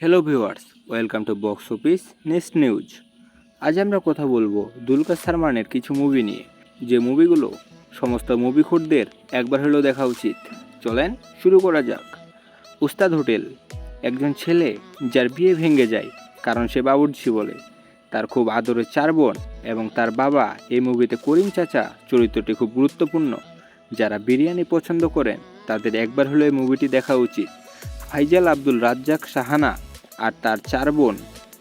Hello viewers welcome to box office next news আজ আমরা কথা বলব দুলকার সালমানের কিছু মুভি নিয়ে। যে মুভিগুলো সমস্ত মুভি খুঁটদের একবার হলেও দেখা উচিত। চলেন শুরু করা যাক। উস্তাদ হোটেল, একজন ছেলে যার বিয়ে ভেঙে যায়, কারণ সে বাবুর্চি বলে। তার খুব আদরের চার বোন এবং তার বাবা এই মুভিতে করিম চাচা চরিত্রটি খুব গুরুত্বপূর্ণ। যারা বিরিয়ানি পছন্দ করেন, তাদের একবার হলেও এই মুভিটি দেখা উচিত। ফাইজাল আব্দুল রাজ্জাক সাহানা আর তার চার বোন,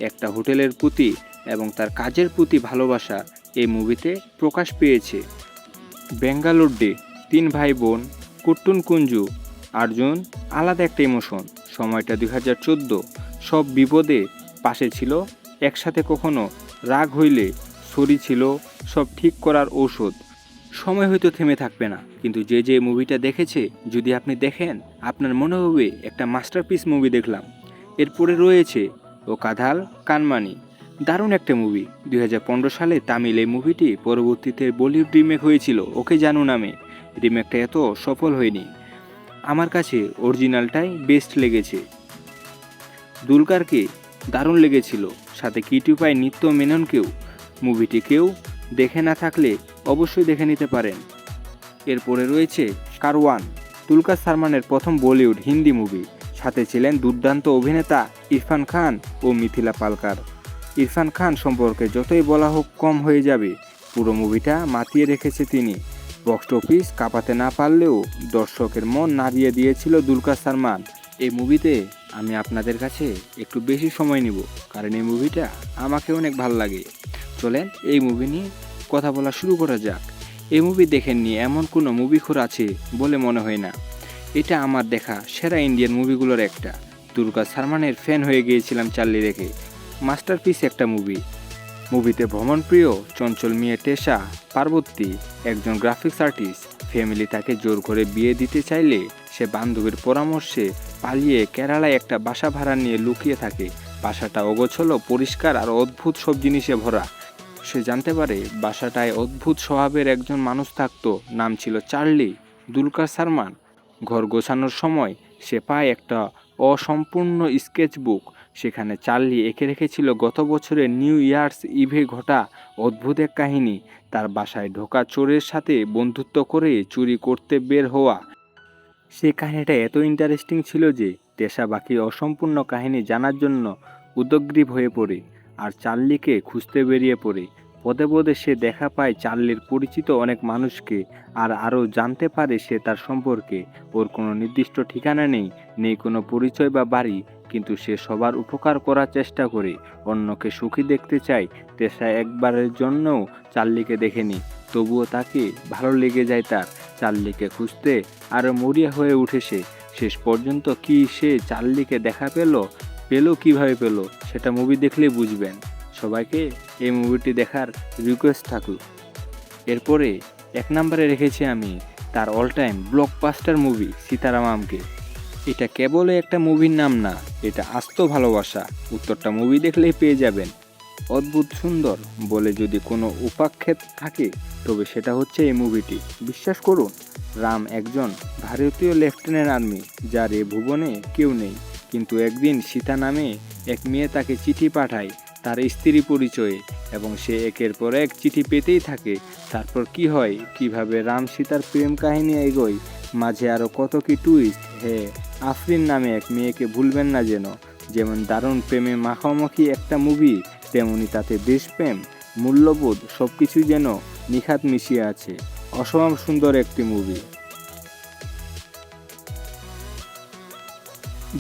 একটা হোটেলের প্রতি এবং তার কাজের প্রতি ভালোবাসা এই মুভিতে প্রকাশ পেয়েছে। বেঙ্গালোর ডে, তিন ভাই বোন, কুট্টুন কুঞ্জু, আর্জুন, আলাদা একটা ইমোশন সময়টা দুই হাজার চোদ্দ, সব বিপদে পাশে ছিল, একসাথে কখনো রাগ হইলে ছড়ি ছিল, সব ঠিক করার ঔষধ। সময় হয়তো থেমে থাকবে না, কিন্তু যে যে মুভিটা দেখেছে, যদি আপনি দেখেন, আপনার মনে হবে একটা মাস্টারপিস মুভি দেখলাম। এরপরে রয়েছে ও কাধাল কানমানি দারুণ একটা মুভি দুই হাজার পনেরো সালে তামিল এই মুভিটি পরবর্তীতে বলিউড রিমেক হয়েছিল, ওকে জানু নামে। রিমেকটা এত সফল হয়নি। আমার কাছে অরিজিনালটাই বেস্ট লেগেছে। দুলকারকে দারুণ লেগেছিল। সাথে কিটিউপাই নিত্য মেননকেও। মুভিটি কেউ দেখে না থাকলে অবশ্যই দেখে নিতে পারেন। এরপরে রয়েছে কারওয়ান তুলকার সালমানের প্রথম বলিউড হিন্দি মুভি সাথে ছিলেন দুর্দান্ত অভিনেতা ইরফান খান ও মিথিলা পালকার। ইরফান খান সম্পর্কে যতই বলা হোক কম হয়ে যাবে, পুরো মুভিটা মাতিয়ে রেখেছে তিনি। বক্স অফিস কাঁপাতে না পারলেও দর্শকের মন নাড়িয়ে দিয়েছিল দুলকার সালমান। এই মুভিতে আমি আপনাদের কাছে একটু বেশি সময় নিব, কারণ এই মুভিটা আমাকে অনেক ভালো লাগে। চলেন এই মুভি নিয়ে কথা বলা শুরু করা যাক। এই মুভি দেখেননি এমন কোনো মুভি খোর আছে বলে মনে হয় না। এটা আমার দেখা সেরা ইন্ডিয়ান মুভিগুলোর একটা। দুর্গা সালমানের ফ্যান হয়ে গিয়েছিলাম চার্লি রেখে। মাস্টারপিস একটা মুভি। মুভিতে ভ্রমণপ্রিয় চঞ্চল মেয়ে টেসা পার্বতী, একজন গ্রাফিক্স আর্টিস্ট। ফ্যামিলি তাকে জোর করে বিয়ে দিতে চাইলে সে বান্ধবীর পরামর্শে পালিয়ে কেরালায় একটা বাসা ভাড়া নিয়ে লুকিয়ে থাকে। বাসাটা অগোছলো, পরিষ্কার আর অদ্ভুত সব জিনিসে ভরা। সে জানতে পারে বাসাটায় অদ্ভুত স্বভাবের একজন মানুষ থাকতো, নাম ছিল চার্লি দুলকার সালমান। ঘর গোছানোর সময় সে পায় একটা অসম্পূর্ণ স্কেচ বুক সেখানে চার্লি এঁকে রেখেছিল গত বছরের নিউ ইয়ার্স ইভে ঘটা অদ্ভুত এক কাহিনী। তার বাসায় ঢোকা চোরের সাথে বন্ধুত্ব করে চুরি করতে বের হওয়া। সেই কাহিনীটা এত ইন্টারেস্টিং ছিল যে টেসা বাকি অসম্পূর্ণ কাহিনী জানার জন্য উদগ্রীব হয়ে পড়ে আর চার্লিকে খুঁজতে বেরিয়ে পড়ে। পদে পদে সে দেখা পায় চার্লির পরিচিত অনেক মানুষকে আর আরও জানতে পারে সে তার সম্পর্কে। ওর কোনো নির্দিষ্ট ঠিকানা নেই নেই কোনো পরিচয় বা বাড়ি, কিন্তু সে সবার উপকার করার চেষ্টা করে। অন্যকে সুখী দেখতে চায় তেসা একবারের জন্যও চার্লিকে দেখেনি তবুও তাকে ভালো লেগে যায় তার। চার্লিকে খুঁজতে আরও মরিয়া হয়ে উঠে সে। শেষ পর্যন্ত কি সে চার্লিকে দেখা পেল? পেল কীভাবে পেল? সেটা মুভি দেখলেই বুঝবেন। সবাইকে এই মুভিটি দেখার রিকোয়েস্ট থাকুক। এরপরে এক নম্বরে রেখেছি আমি তার অল টাইম ব্লকবাস্টার মুভি সীতারামামকে এটা কেবলই একটা মুভির নাম না, এটা আস্ত ভালোবাসা। উত্তরটা মুভি দেখলেই পেয়ে যাবেন। অদ্ভুত সুন্দর বলে যদি কোনো উপাক্ষেপ থাকে, তবে সেটা হচ্ছে এই মুভিটি বিশ্বাস করুন, রাম একজন ভারতীয় লেফটেন্যান্ট আর্মি, যার এ ভুবনে কেউ নেই। কিন্তু একদিন সীতা নামে এক মেয়ে তাকে চিঠি পাঠায় তার স্ত্রী পরিচয়ে এবং সে একের পর এক চিঠি পেতেই থাকে। তারপর কি হয়? কীভাবে রাম সীতার প্রেম কাহিনী এগোয়? মাঝে আরও কত কি টুইস্ট হে, আফরিন নামে এক মেয়েকে ভুলবেন না যেন। যেমন দারুণ প্রেমে মাখামাখি একটা মুভি তেমনি তাতে দেশপ্রেম মূল্যবোধ সব কিছুই যেন নিখাত মিশিয়ে আছে। অসম্ভব সুন্দর একটি মুভি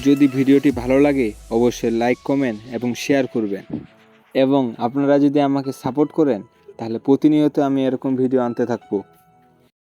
যদি ভিডিওটি ভালো লাগে, অবশ্যই লাইক কমেন্ট এবং শেয়ার করবেন। এবং আপনারা যদি আমাকে সাপোর্ট করেন তাহলে প্রতিনিয়ত আমি এরকম ভিডিও আনতে থাকব।